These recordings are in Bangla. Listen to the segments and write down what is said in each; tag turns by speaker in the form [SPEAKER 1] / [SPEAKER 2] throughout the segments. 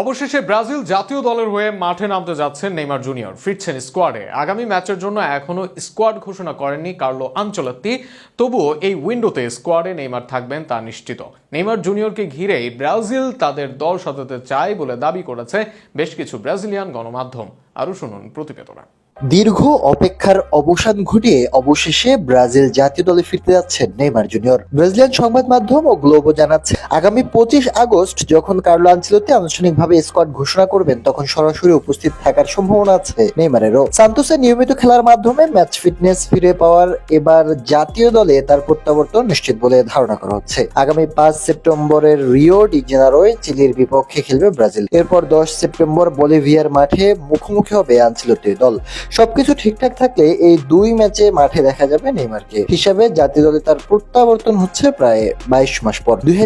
[SPEAKER 1] অবশেষে ব্রাজিল জাতীয় দলের হয়ে মাঠে নামতে যাচ্ছেন নেইমার জুনিয়র। ফিরছেন স্কোয়াডে। আগামী ম্যাচের জন্য এখনও স্কোয়াড ঘোষণা করেননি কার্লো আঞ্চলাত্তি। তবুও এই উইন্ডোতে স্কোয়াডে নেইমার থাকবেন তা নিশ্চিত। নেইমার জুনিয়রকে ঘিরেই ব্রাজিল তাদের দল সাজাতে চায় বলে দাবি করেছে বেশ কিছু ব্রাজিলিয়ান গণমাধ্যম। আরও শুনুন প্রতিবেদনা।
[SPEAKER 2] দীর্ঘ অপেক্ষার অবসান ঘটিয়ে অবশেষে ব্রাজিল জাতীয় দলে ফিরতে যাচ্ছেন নেইমার জুনিয়র। ব্রাজিলিয়ান সংবাদ মাধ্যম ও গ্লোবো জানাচ্ছে, আগামী পঁচিশ আগস্ট যখন কার্লো আনচেলত্তি আনুষ্ঠানিকভাবে স্কোয়াড ঘোষণা করবেন, তখন সরাসরি উপস্থিত থাকার সম্ভাবনা আছে নেইমারেরও। সান্তোসে নিয়মিত খেলার মাধ্যমে ম্যাচ ফিটনেস ফিরে পাওয়ার এবার জাতীয় দলে তার প্রত্যাবর্তন নিশ্চিত বলে ধারণা করা হচ্ছে। আগামী পাঁচ সেপ্টেম্বরের রিও ডি জেনারোয় চিলির বিপক্ষে খেলবে ব্রাজিল। এরপর দশ সেপ্টেম্বর বলিভিয়ার মাঠে মুখোমুখি হবে আনচেলত্তির দল। সবকিছু ঠিকঠাক থাকলে এই দুই ম্যাচে মাঠে দেখা যাবে নেইমারকে। হিসাবে জাতীয় দলে তার প্রত্যাবর্তন হচ্ছে প্রায় বাইশ মাস পর। দুই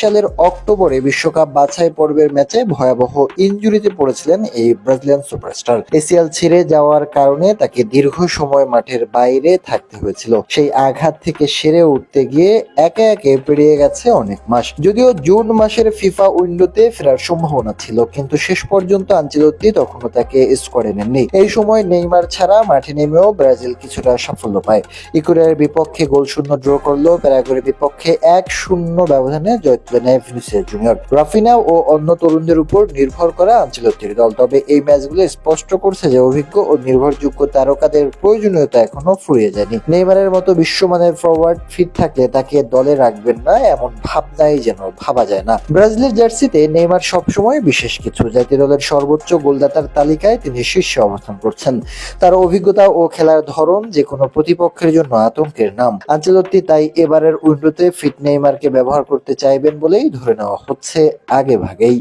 [SPEAKER 2] সালের অক্টোবরে বিশ্বকাপ বাছাই পর্বের ম্যাচে ভয়াবহ ইনজুরিতে পড়েছিলেন এই ব্রাজিলিয়ান সুপারস্টার। এসিএল ছিঁড়ে যাওয়ার কারণে তাকে দীর্ঘ সময় মাঠের বাইরে থাকতে হয়েছিল। সেই আঘাত থেকে সেরে উঠতে গিয়ে একে একে পেরিয়ে গেছে অনেক মাস। যদিও জুন মাসের ফিফা উইন্ডোতে ফেরার সম্ভাবনা ছিল, কিন্তু শেষ পর্যন্ত আঞ্চেলত্তি তখনও তাকে স্কোয়াডে নেননি। এই সময় নেইমার ছাড়া মাঠে নেমেও ব্রাজিল কিছুটা সাফল্য পায়। ইকুরিয়ার বিপক্ষে গোল শূন্য ড্র করল প্যারাগুয়ের বিপক্ষে এক শূন্য ব্যবধানে জয় নেয় ভিনিসিয়াস জুনিয়র। রাফিনা ও অন্য তরুণদের উপর নির্ভর করা আঞ্চলতির দল, তবে এই ম্যাচগুলো স্পষ্ট করছে যে অভিজ্ঞ ও নির্ভরযোগ্য তারকাদের প্রয়োজনীয়তা এখনও ফুরিয়ে যায়নি। নেইমারের মতো বিশ্বমানের ফরওয়ার্ড ফিট থাকলে তাকে দলে রাখবেন না, এমন ভাবনাই যেন ভাবা যায় না। ব্রাজিলের জার্সিতে নেইমার সবসময় বিশেষ কিছু জাতীয় দলের সর্বোচ্চ গোলদাতার তালিকায় তিনি শীর্ষে অবস্থান করছেন। তার অভিজ্ঞতা ও খেলার ধরন যে কোনো প্রতিপক্ষের জন্য আতঙ্কের নাম। আঞ্চলত্তি তাই এবারের উইন্ডোতে ফিট নেইমারকে ব্যবহার করতে চাইবেন বলেই ধরে নেওয়া হচ্ছে আগে ভাগেই